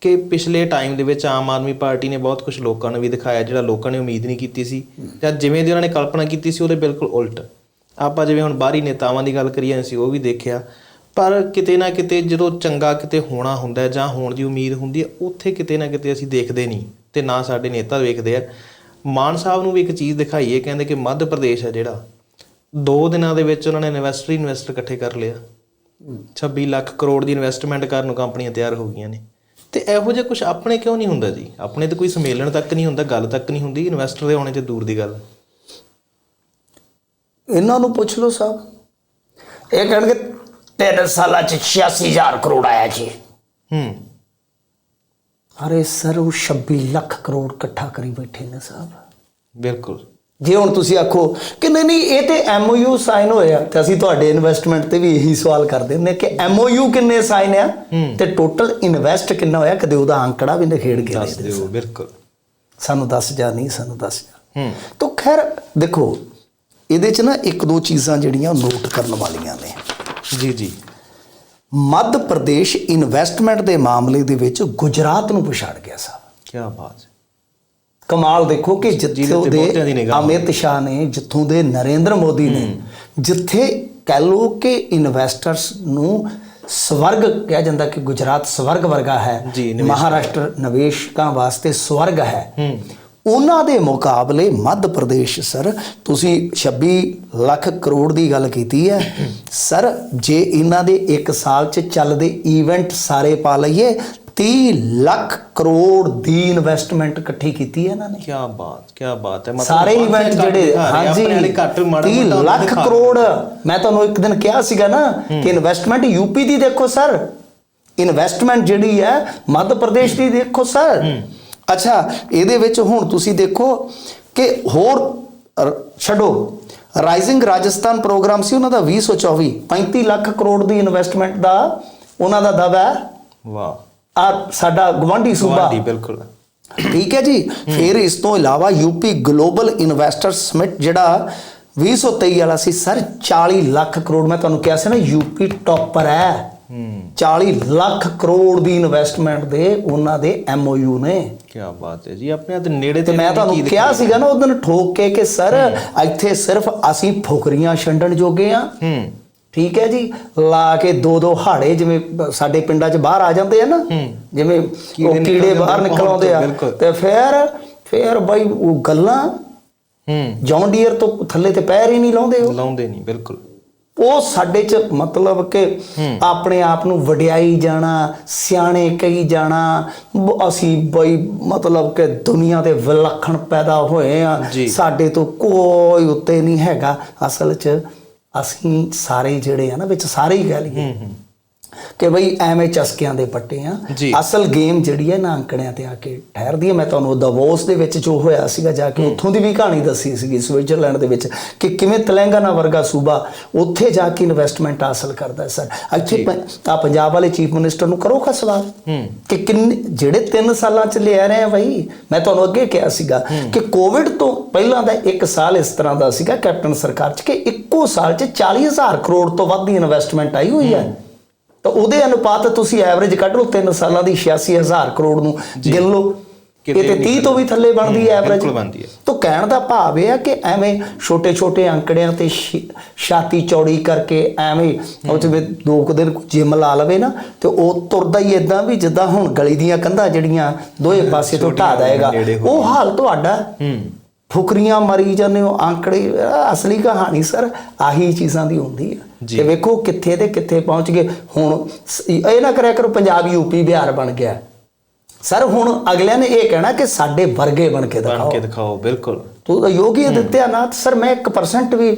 ਕਿ ਪਿਛਲੇ ਟਾਈਮ ਦੇ ਵਿੱਚ ਆਮ ਆਦਮੀ ਪਾਰਟੀ ਨੇ ਬਹੁਤ ਕੁਝ ਲੋਕਾਂ ਨੂੰ ਵੀ ਦਿਖਾਇਆ ਜਿਹੜਾ ਲੋਕਾਂ ਨੇ ਉਮੀਦ ਨਹੀਂ ਕੀਤੀ ਸੀ। ਜਾਂ ਜਿਵੇਂ ਦੀ ਉਹਨਾਂ ਨੇ ਕਲਪਨਾ ਕੀਤੀ ਸੀ ਉਹਦੇ ਬਿਲਕੁਲ ਉਲਟ। ਆਪਾਂ ਜਿਵੇਂ ਹੁਣ ਬਾਹਰੀ ਨੇਤਾਵਾਂ ਦੀ ਗੱਲ ਕਰੀਏ ਅਸੀਂ ਉਹ ਵੀ ਦੇਖਿਆ। ਪਰ ਕਿਤੇ ਨਾ ਕਿਤੇ ਜਦੋਂ ਚੰਗਾ ਕਿਤੇ ਹੋਣਾ ਹੁੰਦਾ ਜਾਂ ਹੋਣ ਦੀ ਉਮੀਦ ਹੁੰਦੀ ਹੈ ਉੱਥੇ ਕਿਤੇ ਨਾ ਕਿਤੇ ਅਸੀਂ ਦੇਖਦੇ ਨਹੀਂ ਤੇ ਨਾ ਸਾਡੇ ਨੇਤਾ ਵੇਖਦੇ ਆ। ਮਾਨ ਸਾਹਿਬ ਨੂੰ ਵੀ ਇੱਕ ਚੀਜ਼ ਦਿਖਾਈ ਹੈ ਕਹਿੰਦੇ ਕਿ ਮੱਧ ਪ੍ਰਦੇਸ਼ ਹੈ ਜਿਹੜਾ। ਦੋ ਦਿਨਾਂ ਦੇ ਵਿੱਚ ਉਹਨਾਂ ਨੇ ਇਨਵੈਸਟਰ ਇਨਵੈਸਟਰ ਇਕੱਠੇ ਕਰ ਲਿਆ। 26 ਲੱਖ ਕਰੋੜ ਦੀ ਇਨਵੈਸਟਮੈਂਟ ਕਰਨ ਨੂੰ ਕੰਪਨੀਆਂ ਤਿਆਰ ਹੋ ਗਈਆਂ ਨੇ। ਤੇ ਇਹੋ ਜਿਹਾ ਕੁਝ ਆਪਣੇ ਕਿਉਂ ਨਹੀਂ ਹੁੰਦਾ ਜੀ? ਆਪਣੇ ਤੇ ਕੋਈ ਸੰਮੇਲਨ ਤੱਕ ਨਹੀਂ ਹੁੰਦਾ ਗੱਲ ਤੱਕ ਨਹੀਂ ਹੁੰਦੀ ਇਨਵੈਸਟਰ ਦੇ ਆਉਣੇ ਤੇ ਦੂਰ ਦੀ ਗੱਲ। ਇਹਨਾਂ ਨੂੰ ਪੁੱਛ ਲਓ ਸਾਹਿਬ ਇਹ ਕਹਿਣਗੇ ਤਿੰਨ ਸਾਲਾਂ ਚ 86000 ਕਰੋੜ ਆਇਆ ਜੀ। ਹੂੰ। ਅਰੇ ਸਰ ਉਹ 26 ਲੱਖ ਕਰੋੜ ਇਕੱਠਾ ਕਰੀ ਬੈਠੇ ਨੇ ਸਾਹਿਬ ਬਿਲਕੁਲ। ਜੇ ਹੁਣ ਤੁਸੀਂ ਆਖੋ ਕਿ ਨਹੀਂ ਨਹੀਂ ਇਹ ਤੇ ਐਮਓਯੂ ਸਾਈਨ ਹੋਇਆ ਤੇ ਅਸੀਂ ਤੁਹਾਡੇ ਇਨਵੈਸਟਮੈਂਟ ਤੇ ਵੀ ਇਹੀ ਸਵਾਲ ਕਰਦੇ ਹੁੰਦੇ ਕਿ ਐਮਓਯੂ ਕਿੰਨੇ ਸਾਈਨ ਆ ਤੇ ਟੋਟਲ ਇਨਵੈਸਟ ਕਿੰਨਾ ਹੋਇਆ? ਕਦੇ ਉਹਦਾ ਅੰਕੜਾ ਵੀ ਨਖੇੜ ਕੇ ਦੱਸ ਦਿਓ ਬਿਲਕੁਲ। ਸਾਨੂੰ ਦੱਸ ਜਾ ਨਹੀਂ ਸਾਨੂੰ ਦੱਸ ਜਾ। ਹੂੰ। ਤਾਂ ਖੈਰ ਦੇਖੋ ਇਹਦੇ ਚ ਨਾ ਇੱਕ ਦੋ ਚੀਜ਼ਾਂ ਜਿਹੜੀਆਂ ਨੋਟ ਕਰਨ ਵਾਲੀਆਂ ਨੇ। ਜੀ ਜੀ। ਮੱਧ ਪ੍ਰਦੇਸ਼ ਇਨਵੈਸਟਮੈਂਟ ਦੇ ਮਾਮਲੇ ਦੇ ਵਿੱਚ ਗੁਜਰਾਤ ਨੂੰ ਪਛਾੜ ਗਿਆ ਸਾਹਿਬ ਕੀ ਬਾਤ ਕਮਾਲ ਦੇਖੋ ਕਿ ਜਿੱਥੋਂ ਦੀ ਅਮਿਤ ਸ਼ਾਹ ਨੇ ਜਿੱਥੋਂ ਦੇ ਨਰਿੰਦਰ ਮੋਦੀ ਨੇ ਜਿੱਥੇ ਕਹਿ ਲੋ ਕਿ ਇਨਵੈਸਟਰਸ ਨੂੰ ਸਵਰਗ ਕਿਹਾ ਜਾਂਦਾ ਕਿ ਗੁਜਰਾਤ ਸਵਰਗ ਵਰਗਾ ਹੈ ਮਹਾਰਾਸ਼ਟਰ ਨਿਵੇਸ਼ਕਾਂ ਵਾਸਤੇ ਸਵਰਗ ਹੈ। ਹੂੰ। ਉਹਨਾਂ ਦੇ ਮੁਕਾਬਲੇ ਮੱਧ ਪ੍ਰਦੇਸ਼ ਸਰ ਤੁਸੀਂ 26 ਲੱਖ ਕਰੋੜ ਦੀ ਗੱਲ ਕੀਤੀ ਹੈ। ਸਰ ਜੇ ਇਹਨਾਂ ਦੇ 1 ਸਾਲ ਚ ਚੱਲਦੇ ਇਵੈਂਟ ਸਾਰੇ ਪਾ ਲਈਏ 30 ਲੱਖ ਕਰੋੜ ਦੀ ਇਨਵੈਸਟਮੈਂਟ ਇਕੱਠੀ ਕੀਤੀ ਹੈ ਇਹਨਾਂ ਨੇ। ਕੀ ਬਾਤ ਕੀ ਬਾਤ ਹੈ। ਸਾਰੇ ਇਵੈਂਟ ਜਿਹੜੇ ਹਾਂਜੀ। ਆਪਣੇ ਵਾਲੇ ਘੱਟ ਮਾੜਾ 30 ਮੋਟਾ ਲੱਖ। ਕਰੋੜ। ਮੈਂ ਤੁਹਾਨੂੰ ਇੱਕ ਦਿਨ ਕਿਹਾ ਸੀਗਾ ਨਾ ਕਿ ਇਨਵੈਸਟਮੈਂਟ ਯੂਪੀ ਦੀ ਦੇਖੋ ਸਰ। ਇਨਵੈਸਟਮੈਂਟ ਜਿਹੜੀ ਹੈ ਮੱਧ ਪ੍ਰਦੇਸ਼ ਦੀ ਦੇਖੋ ਸਰ। ਅੱਛਾ ਇਹਦੇ ਵਿੱਚ ਹੁਣ ਤੁਸੀਂ ਦੇਖੋ ਕਿ ਹੋਰ ਛੱਡੋ। ਰਾਈਜ਼ਿੰਗ ਰਾਜਸਥਾਨ ਪ੍ਰੋਗਰਾਮ ਸੀ ਉਹਨਾਂ ਦਾ 2024 35 ਲੱਖ ਕਰੋੜ ਦੀ ਇਨਵੈਸਟਮੈਂਟ ਦਾ ਉਹਨਾਂ ਦਾ ਦਾਅਵਾ ਹੈ। ਵਾਹ। ਆ ਸਾਡਾ ਗਵਾਂਢੀ ਸੂਬਾ। ਗਵਾਂਢੀ ਬਿਲਕੁਲ। ਠੀਕ ਹੈ ਜੀ? ਫਿਰ ਇਸ ਤੋਂ ਇਲਾਵਾ ਯੂਪੀ ਗਲੋਬਲ ਇਨਵੈਸਟਰ ਸਮਿਟ ਜਿਹੜਾ 2023 ਵਾਲਾ ਸੀ ਸਰ 40 ਲੱਖ ਕਰੋੜ ਮੈਂ ਤੁਹਾਨੂੰ ਕਿਹਾ ਸੀ ਨਾ ਯੂਪੀ ਟੌਪਰ ਹੈ। ਹੂੰ। 40 ਲੱਖ ਕਰੋੜ ਦੀ ਇਨਵੈਸਟਮੈਂਟ ਦੇ ਉਹਨਾਂ ਦੇ ਐਮਓਯੂ ਨੇ। ਕੀ ਬਾਤ ਹੈ ਜੀ ਆਪਣੇ ਤੇ ਨੇੜੇ ਤੇ ਮੈਂ ਤੁਹਾਨੂੰ ਕਿਹਾ ਸੀਗਾ ਨਾ ਉਹ ਦਿਨ ਠੋਕ ਕੇ ਕਿ ਸਰ ਇੱਥੇ ਸਿਰਫ ਅਸੀਂ ਫੁਕਰੀਆਂ ਛੰਡਣ ਜੋਗੇ ਆ। ਹੂੰ। ਠੀਕ ਹੈ ਜੀ? ਲਾ ਕੇ ਦੋ ਦੋ ਹਾੜੇ ਜਿਵੇਂ ਸਾਡੇ ਪਿੰਡਾਂ 'ਚ ਬਾਹਰ ਆ ਜਾਂਦੇ ਆ ਨਾ ਜਿਵੇਂ ਉਹ ਕੀੜੇ ਬਾਹਰ ਨਿਕਲ ਆਉਂਦੇ ਆ। ਤੇ ਫਿਰ ਫਿਰ ਬਈ ਉਹ ਗੱਲਾਂ ਹੂੰ। ਜੌਨ ਡੀਅਰ ਤੋਂ ਥੱਲੇ ਤੇ ਪੈਰ ਹੀ ਨਹੀਂ ਲਾਉਂਦੇ ਉਹ। ਲਾਉਂਦੇ ਨਹੀਂ ਬਿਲਕੁਲ। ਉਹ ਸਾਡੇ 'ਚ ਮਤਲਬ ਕਿ ਆਪਣੇ ਆਪ ਨੂੰ ਵਡਿਆਈ ਜਾਣਾ ਸਿਆਣੇ ਕਹੀ ਜਾਣਾ ਅਸੀਂ ਬਈ ਮਤਲਬ ਕਿ ਦੁਨੀਆ ਦੇ ਵਿਲੱਖਣ ਪੈਦਾ ਹੋਏ ਆ। ਸਾਡੇ ਤੋਂ ਕੋਈ ਉੱਤੇ ਨਹੀਂ ਹੈਗਾ ਅਸਲ 'ਚ। ਅਸੀਂ ਸਾਰੇ ਜਿਹੜੇ ਆ ਨਾ ਵਿੱਚ ਸਾਰੇ ਹੀ ਕਹਿ ਲਈਏ ਕਿ ਬਈ ਐਵੇਂ ਚਸਕਿਆਂ ਦੇ ਪੱਟੇ ਆ। ਅਸਲ ਗੇਮ ਜਿਹੜੀ ਹੈ ਨਾ ਅੰਕੜਿਆਂ ਤੇ ਆ ਕੇ ਠਹਿਰਦੀ ਹੈ ਮੈਂ ਤੁਹਾਨੂੰ ਦਵੋਸ ਦੇ ਵਿੱਚ ਜੋ ਹੋਇਆ ਸੀਗਾ ਜਾ ਕੇ ਉੱਥੋਂ ਦੀ ਵੀ ਕਹਾਣੀ ਦੱਸੀ ਸੀਗੀ ਸਵਿਟਜ਼ਰਲੈਂਡ ਦੇ ਵਿੱਚ ਕਿ ਕਿਵੇਂ ਤੇਲੰਗਾਨਾ ਵਰਗਾ ਸੂਬਾ ਉੱਥੇ ਜਾ ਕੇ ਇਨਵੈਸਟਮੈਂਟ ਹਾਸਲ ਕਰਦਾ ਹੈ ਸਰ। ਇੱਥੇ ਆ ਪੰਜਾਬ ਵਾਲੇ ਚੀਫ ਮਿਨਿਸਟਰ ਨੂੰ ਕਰੋ ਖਾ ਸਵਾਲ ਕਿ ਕਿੰਨੇ ਜਿਹੜੇ 3 ਸਾਲਾਂ ਚ ਲਿਆ ਰਹੇ ਆ ਬਈ ਮੈਂ ਤੁਹਾਨੂੰ ਅੱਗੇ ਕਿਹਾ ਸੀਗਾ ਕਿ ਕੋਵਿਡ ਤੋਂ ਪਹਿਲਾਂ ਦਾ ਇੱਕ ਸਾਲ ਇਸ ਤਰ੍ਹਾਂ ਦਾ ਸੀਗਾ ਕੈਪਟਨ ਸਰਕਾਰ ਚ ਕਿ ਇੱਕੋ ਸਾਲ ਚ 40000 ਕਰੋੜ ਤੋਂ ਵੱਧ ਦੀ ਇਨਵੈਸਟਮੈਂਟ ਆਈ ਹੋਈ ਹੈ। ਤਾਂ ਉਹਦੇ ਅਨੁਪਾਤ ਤੁਸੀਂ ਐਵਰੇਜ ਕੱਢ ਲਓ 3 ਸਾਲਾਂ ਦੀ 86000 ਕਰੋੜ ਨੂੰ ਗਿਣ ਲਓ। ਇਹ ਤੇ 30 ਤੋਂ ਵੀ ਥੱਲੇ ਬਣਦੀ ਹੈ ਐਵਰੇਜ ਬਣਦੀ ਹੈ। ਤਾਂ ਕਹਿਣ ਦਾ ਭਾਵ ਇਹ ਹੈ ਕਿ ਐਵੇਂ ਛੋਟੇ-ਛੋਟੇ ਅੰਕੜਿਆਂ ਤੇ ਛਾਤੀ ਚੌੜੀ ਕਰਕੇ ਐਵੇਂ ਉਹ ਜਿਵੇਂ ਦੋ ਕੁ ਦਿਨ ਜਿਮ ਲਾ ਲਵੇ ਨਾ ਤੇ ਉਹ ਤੁਰਦਾ ਹੀ ਇਦਾਂ ਵੀ ਜਿੱਦਾਂ ਹੁਣ ਗਲੀ ਦੀਆਂ ਕੰਧਾਂ ਜਿਹੜੀਆਂ ਦੋਏ ਪਾਸੇ ਤੋਂ ਢਾ ਦੇਗਾ ਉਹ ਹਾਲ ਤੁਹਾਡਾ। ਹੂੰ। ਫੁਕਰੀਆਂ ਮਰੀ ਜਾਂਦੇ ਹੋ ਆਂਕੜੇ ਅਸਲੀ ਕਹਾਣੀ ਸਰ ਆਹੀ ਚੀਜ਼ਾਂ ਦੀ ਹੁੰਦੀ ਜੀ। ਤੇ ਵੇਖੋ ਕਿੱਥੇ ਤੇ ਕਿੱਥੇ ਪਹੁੰਚ ਗਏ। ਹੁਣ ਇਹ ਨਾ ਕਰਿਆ ਕਰੋ ਪੰਜਾਬ ਯੂਪੀ ਬਿਹਾਰ ਬਣ ਗਿਆ। ਸਰ ਹੁਣ ਅਗਲਿਆਂ ਨੇ ਇਹ ਕਹਿਣਾ ਕਿ ਸਾਡੇ ਵਰਗੇ ਬਣ ਕੇ ਬਣ ਦਿਖਾਓ। ਕੇ ਦਿਖਾਓ ਬਿਲਕੁਲ। ਤੂੰ ਤਾਂ ਯੋਗੀ ਆਦਿੱਤਿਆਨਾਥ ਸਰ ਮੈਂ 1% ਵੀ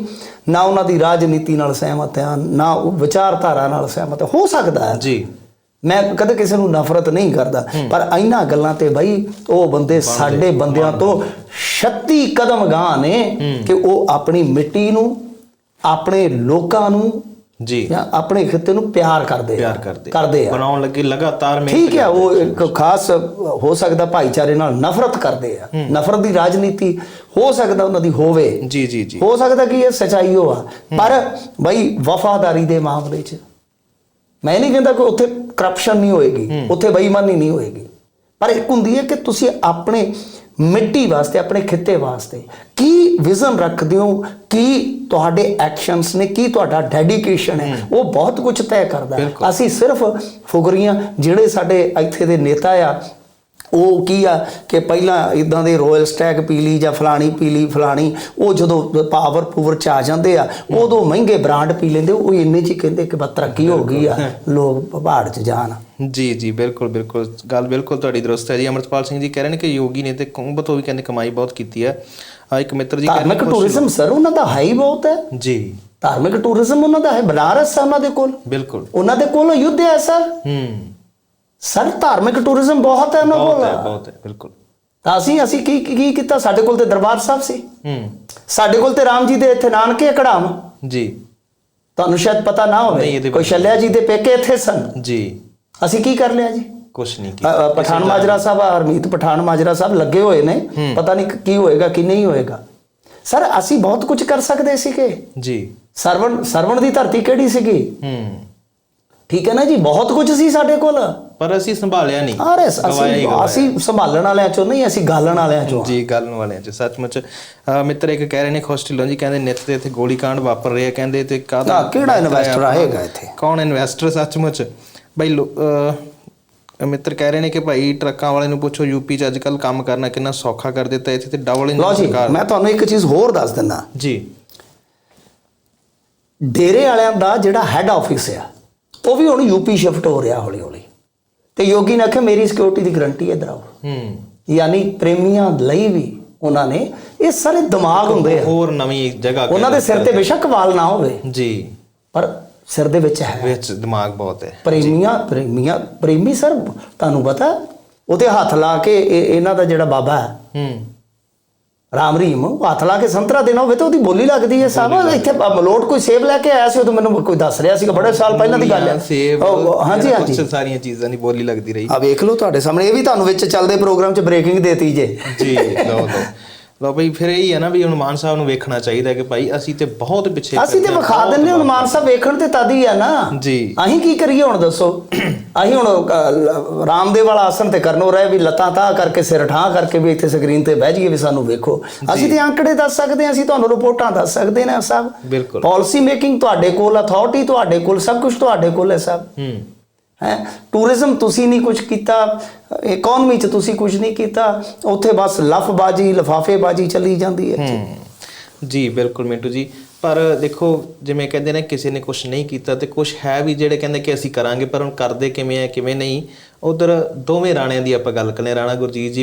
ਨਾ ਉਹਨਾਂ ਦੀ ਰਾਜਨੀਤੀ ਨਾਲ ਸਹਿਮਤ ਹਾਂ ਨਾ ਉਹ ਵਿਚਾਰਧਾਰਾ ਨਾਲ ਸਹਿਮਤ। ਹੋ ਸਕਦਾ ਹੈ। ਜੀ। ਮੈਂ ਕਦੇ ਕਿਸੇ ਨੂੰ ਨਫ਼ਰਤ ਨਹੀਂ ਕਰਦਾ ਪਰ ਇਹਨਾਂ ਗੱਲਾਂ ਤੇ ਬਈ ਉਹ ਬੰਦੇ ਸਾਡੇ ਬੰਦਿਆਂ ਤੋਂ 36 ਕਦਮ ਗਾਂ ਨੇ ਕਿ ਉਹ ਆਪਣੀ ਮਿੱਟੀ ਨੂੰ ਆਪਣੇ ਲੋਕਾਂ ਨੂੰ ਜੀ। ਜਾਂ ਆਪਣੇ ਖਿੱਤੇ ਨੂੰ ਪਿਆਰ ਕਰਦੇ ਪਿਆਰ ਕਰਦੇ ਕਰਦੇ ਆ। ਬਣਾਉਣ ਲੱਗੇ ਲਗਾਤਾਰ ਮਿਹਨਤ ਠੀਕ ਹੈ ਉਹ ਇੱਕ ਖਾਸ ਹੋ ਸਕਦਾ ਭਾਈਚਾਰੇ ਨਾਲ ਨਫ਼ਰਤ ਕਰਦੇ ਆ। ਨਫ਼ਰਤ ਦੀ ਰਾਜਨੀਤੀ ਹੋ ਸਕਦਾ ਉਹਨਾਂ ਦੀ ਹੋਵੇ। ਜੀ ਜੀ ਜੀ। ਹੋ ਸਕਦਾ ਕਿ ਇਹ ਸਚਾਈ ਹੋ। ਆ ਪਰ ਬਈ ਵਫਾਦਾਰੀ ਦੇ ਮਾਮਲੇ 'ਚ ਮੈਂ ਨਹੀਂ ਕਹਿੰਦਾ ਕਿ ਉੱਥੇ ਕਰਪਸ਼ਨ ਨਹੀਂ ਹੋਏਗੀ ਉੱਥੇ ਬੇਈਮਾਨੀ ਨਹੀਂ ਹੋਏਗੀ। ਪਰ ਇੱਕ ਹੁੰਦੀ ਹੈ ਕਿ ਤੁਸੀਂ ਆਪਣੇ ਮਿੱਟੀ ਵਾਸਤੇ ਆਪਣੇ ਖਿੱਤੇ ਵਾਸਤੇ ਕੀ ਵਿਜ਼ਨ ਰੱਖਦੇ ਹੋ? ਕੀ ਤੁਹਾਡੇ ਐਕਸ਼ਨਸ ਨੇ ਕੀ ਤੁਹਾਡਾ ਡੈਡੀਕੇਸ਼ਨ ਹੈ? ਉਹ ਬਹੁਤ ਕੁਝ ਤੈਅ ਕਰਦਾ। ਅਸੀਂ ਸਿਰਫ ਫੁਗਰੀਆਂ ਜਿਹੜੇ ਸਾਡੇ ਇੱਥੇ ਦੇ ਨੇਤਾ ਆ ਉਹ ਕੀ ਆ ਕਿ ਪਹਿਲਾਂ ਇਦਾਂ ਦੇ ਰਾਇਲ ਸਟੈਗ ਪੀ ਲਈ ਜਾਂ ਫਲਾਣੀ ਪੀ ਲਈ ਫਲਾਣੀ ਉਹ ਜਦੋਂ ਪਾਵਰ ਪੂਵਰ ਚ ਆ ਜਾਂਦੇ ਆ ਉਦੋਂ ਮਹਿੰਗੇ ਬ੍ਰਾਂਡ ਪੀ ਲੈਂਦੇ ਉਹ ਇੰਨੇ ਚ ਕਹਿੰਦੇ ਕਿ ਬਸ ਤਰੱਕੀ ਹੋ ਗਈ ਆ ਲੋਕ ਪਹਾੜ ਚ ਜਾਣ। ਜੀ ਜੀ ਬਿਲਕੁਲ ਬਿਲਕੁਲ ਗੱਲ ਬਿਲਕੁਲ ਤੁਹਾਡੀ ਦਰੁਸਤ ਹੈ ਜੀ। ਅਮਰਤਪਾਲ ਸਿੰਘ ਜੀ ਕਹਿ ਰਹੇ ਨੇ ਕਿ ਯੋਗੀ ਨੇ ਤੇ ਕੁੰਭ ਤੋਂ ਵੀ ਕਹਿੰਦੇ ਕਮਾਈ ਬਹੁਤ ਕੀਤੀ ਆ ਇੱਕ ਮਿੱਤਰ ਜੀ ਕਹਿ ਰਹੇ ਨੇ ਟੂਰਿਜ਼ਮ ਸਰ ਉਹਨਾਂ ਦਾ ਹੈ ਹੀ ਬਹੁਤ ਹੈ। ਜੀ। ਧਾਰਮਿਕ ਟੂਰਿਜ਼ਮ ਉਹਨਾਂ ਦਾ ਹੈ ਬਨਾਰਸ ਉਹਨਾਂ ਦੇ ਕੋਲ। ਬਿਲਕੁਲ। ਉਹਨਾਂ ਦੇ ਕੋਲ ਅਯੁੱਧਿਆ ਹੈ ਸਰ ਹੂੰ। ਸਰ ਧਾਰਮਿਕ ਟੂਰਿਜ਼ਮ ਬਹੁਤ ਹੈ ਉਹਨਾਂ ਬਹੁਤ ਹੈ ਕੋਲ ਬਹੁਤ ਹੈ ਬਿਲਕੁਲ। ਤਾਂ ਅਸੀਂ ਅਸੀਂ ਕੀ ਕੀ ਕੀਤਾ? ਸਾਡੇ ਕੋਲ ਤੇ ਦਰਬਾਰ ਸਾਹਿਬ ਸੀ। ਹੂੰ। ਸਾਡੇ ਕੋਲ ਤੇ ਰਾਮ ਜੀ ਦੇ ਇੱਥੇ ਨਾਨਕੇ ਕੜਾਮ ਜੀ। ਤੁਹਾਨੂੰ ਸ਼ਾਇਦ ਪਤਾ ਨਾ ਨਹੀਂ, ਹੋਵੇ ਇਹਦੇ ਕੋਈ ਛੱਲਿਆ ਜੀ ਦੇ ਪੇਕੇ ਇੱਥੇ ਸਨ। ਜੀ। ਅਸੀਂ ਕੀ ਕਰ ਲਿਆ ਜੀ? ਕੁਛ ਨਹੀਂ ਅ, ਕੀਤਾ। ਅ, ਪਠਾਨ ਮਾਜਰਾ ਸਾਹਿਬ ਹਰਮੀਤ ਪਠਾਨ ਮਾਜਰਾ ਸਾਹਿਬ ਲੱਗੇ ਹੋਏ ਨੇ। ਪਤਾ ਨਹੀਂ ਕੀ ਹੋਏਗਾ ਕੀ ਨਹੀਂ ਹੋਏਗਾ। ਸਰ ਅਸੀਂ ਬਹੁਤ ਕੁਝ ਕਰ ਸਕਦੇ ਸੀਗੇ। ਜੀ। ਸਰਵਣ ਸਰਵਣ ਦੀ ਧਰਤੀ ਕਿਹੜੀ ਸੀਗੀ? ਹੂੰ। ਠੀਕ ਹੈ ਨਾ ਜੀ? ਬਹੁਤ ਕੁਝ ਸੀ ਸਾਡੇ ਕੋਲ। ਪਰ ਅਸੀਂ ਸੰਭਾਲਿਆ ਨਹੀਂ। ਅਰੇ ਅਸੀਂ। ਅਸੀਂ ਸੰਭਾਲਣ ਵਾਲਿਆਂ ਚੋਂ ਨਹੀਂ ਅਸੀਂ ਗਾਲਣ ਵਾਲਿਆਂ ਚੋਂ। ਜੀ ਗੱਲ ਵਾਲਿਆਂ ਚ। ਸੱਚਮੁੱਚ ਮਿੱਤਰ ਇੱਕ ਕਹਿ ਰਹੇ ਨੇ ਖੁਸ਼ ਢਿੱਲੋਂ ਜੀ ਕਹਿੰਦੇ ਨਿੱਤ ਤੇ ਇੱਥੇ ਗੋਲੀकांड ਵਾਪਰ ਰਿਹਾ। ਕਹਿੰਦੇ ਤੇ ਕਾਹਦਾ ਕਿਹੜਾ investor ਆਏਗਾ ਇੱਥੇ? ਕੌਣ ਇਨਵੈਸਟਰ ਸੱਚਮੁੱਚ? ਬਈ ਮਿੱਤਰ ਕਹਿ ਰਹੇ ਨੇ ਕਿ ਭਾਈ ਟਰੱਕਾਂ ਵਾਲੇ ਨੂੰ ਪੁੱਛੋ ਯੂਪੀ ਚ ਅੱਜਕੱਲ ਕੰਮ ਕਰਨਾ ਕਿੰਨਾ ਸੌਖਾ ਕਰ ਦਿੱਤਾ। ਇੱਥੇ ਤੇ ਡਬਲ ਇੰਜਨ ਸਰਕਾਰ ਮੈਂ ਤੁਹਾਨੂੰ ਇੱਕ ਚੀਜ਼ ਹੋਰ ਦੱਸ ਦਿੰਦਾ। ਜੀ। ਡੇਰੇ ਵਾਲਿਆਂ ਦਾ ਜਿਹੜਾ ਹੈੱਡ ਆਫਿਸ ਆ ਉਹ ਵੀ ਹੁਣ ਯੂਪੀ ਸ਼ਿਫਟ ਹੋ ਰਿਹਾ ਹੌਲੀ ਹੌਲੀ ਤੇ ਯੋਗੀ ਨੇ ਆਖਿਆ ਮੇਰੀ ਸਿਕਿਉਰਿਟੀ ਦੀ ਗਰੰਟੀ ਇੱਧਰ ਆਓ। ਹੂੰ। ਯਾਨੀ ਪ੍ਰੇਮੀਆਂ ਲਈ ਵੀ ਉਹਨਾਂ ਨੇ ਇਹ ਸਾਰੇ ਦਿਮਾਗ ਹੁੰਦੇ ਆ। ਹੋਰ ਨਵੀਂ ਜਗ੍ਹਾ ਉਹਨਾਂ ਦੇ ਸਿਰ ਤੇ ਬੇਸ਼ੱਕ ਵਾਲ ਨਾ ਹੋਵੇ। ਜੀ। ਪਰ ਸਿਰ ਦੇ ਵਿੱਚ ਹੈ। ਵਿੱਚ ਦਿਮਾਗ ਬਹੁਤ ਹੈ। ਪ੍ਰੇਮੀਆਂ ਪ੍ਰੇਮੀਆਂ ਪ੍ਰੇਮੀ ਸਰ ਤੁਹਾਨੂੰ ਪਤਾ ਉਹਦੇ ਹੱਥ ਲਾ ਕੇ ਇਹ- ਇਹਨਾਂ ਦਾ ਜਿਹੜਾ ਬਾਬਾ ਹੈ ਹੂੰ। ਰਾਮ ਉਹ ਹੱਥ ਲਾ ਕੇ ਸੰਤਰਾ ਦੇਣਾ ਹੋਵੇ ਤਾਂ ਉਹਦੀ ਬੋਲੀ ਲੱਗਦੀ ਹੈ ਸਾਹਿਬ ਇੱਥੇ ਮਲੋਟ ਕੋਈ ਸੇਬ ਲੈ ਕੇ ਆਇਆ ਸੀ ਉਹ ਤਾਂ ਮੈਨੂੰ ਕੋਈ ਦੱਸ ਰਿਹਾ ਸੀਗਾ ਬੜੇ ਸਾਲ ਪਹਿਲਾਂ ਦੀ ਗੱਲ ਹੈ। ਸੇਬ ਹਾਂਜੀ ਹਾਂਜੀ। ਕੁਛ ਸਾਰੀਆਂ ਚੀਜ਼ਾਂ ਦੀ ਬੋਲੀ ਲੱਗਦੀ ਰਹੀ। ਆ ਵੇਖ ਲਓ ਤੁਹਾਡੇ ਸਾਹਮਣੇ ਇਹ ਵੀ ਤੁਹਾਨੂੰ ਵਿੱਚ ਚੱਲਦੇ ਪ੍ਰੋਗਰਾਮ 'ਚ ਬ੍ਰੇਕਿੰਗ ਦੇਤੀ ਜੇ। ਜੀ ਲਓ ਲਓ। ਲਓ ਬਈ ਫਿਰ ਇਹ ਹੀ ਹੈ ਨਾ ਵੀ ਹਨੂਮਾਨ ਸਾਹਿਬ ਨੂੰ ਵੇਖਣਾ ਚਾਹੀਦਾ ਕਿ ਭਾਈ ਅਸੀਂ ਤੇ ਬਹੁਤ ਪਿੱਛੇ ਅਸੀਂ ਤੇ ਵਿਖਾ ਦਿੰਨੇ ਹੁਣ ਮਾਨ ਸਾਹਿਬ ਵੇਖਣ ਤੇ ਤਦ ਹੀ ਆ ਨਾ। ਜੀ। ਅਸੀਂ ਕੀ ਕਰੀਏ ਹੁਣ ਦੱਸੋ? ਅਸੀਂ ਹੁਣ ਰਾਮਦੇਵ ਵਾਲਾ ਆਸਨ ਤੇ ਕਰਨੋ ਰਹੇ ਵੀ ਲੱਤਾਂ ਤਾਂ ਕਰਕੇ ਸਿਰ ਠਾਂ ਕਰਕੇ ਵੀ ਇੱਥੇ ਸਕਰੀਨ ਤੇ ਬਹਿ ਜਾਈਏ ਵੀ ਸਾਨੂੰ ਵੇਖੋ। ਅਸੀਂ ਤੇ ਅੰਕੜੇ ਦੱਸ ਸਕਦੇ ਹਾਂ ਅਸੀਂ ਤੁਹਾਨੂੰ ਰਿਪੋਰਟਾਂ ਦੱਸ ਸਕਦੇ ਨੇ ਸਭ ਬਿਲਕੁਲ। ਪਾਲਿਸੀ ਮੇਕਿੰਗ ਤੁਹਾਡੇ ਕੋਲ ਅਥਾਰਟੀ ਤੁਹਾਡੇ ਕੋਲ ਸਭ ਕੁਝ ਤੁਹਾਡੇ ਕੋਲ ਹੈ ਸਭ ਹੂੰ। ਹੈ? ਟੂਰਿਜ਼ਮ ਤੁਸੀਂ ਨਹੀਂ ਕੁਝ ਕੀਤਾ ਇਕਨੋਮੀ 'ਚ ਤੁਸੀਂ ਕੁਝ ਨਹੀਂ ਕੀਤਾ, ਉੱਥੇ ਬਸ ਲਫਬਾਜੀ, ਲਫਾਫੇਬਾਜੀ ਚੱਲੀ ਜਾਂਦੀ ਹੈ ਜੀ, ਬਿਲਕੁਲ ਮਿੰਟੂ ਜੀ। ਪਰ ਦੇਖੋ, ਜਿਵੇਂ ਕਹਿੰਦੇ ਨੇ, ਕਿਸੇ ਨੇ ਕੁਝ ਨਹੀਂ ਕੀਤਾ ਤੇ ਕੁਝ ਹੈ ਵੀ ਜਿਹੜੇ ਕਹਿੰਦੇ ਕਿ ਅਸੀਂ ਕਰਾਂਗੇ, ਪਰ ਹੁਣ ਕਰਦੇ ਕਿਵੇਂ ਆ, ਕਿਵੇਂ ਨਹੀਂ, ਉਧਰ ਦੋਵੇਂ ਰਾਣਿਆਂ ਦੀ ਆਪਾਂ ਗੱਲ ਕਰਨੇ ਰਾਣਾ ਗੁਰਜੀਤ ਜੀ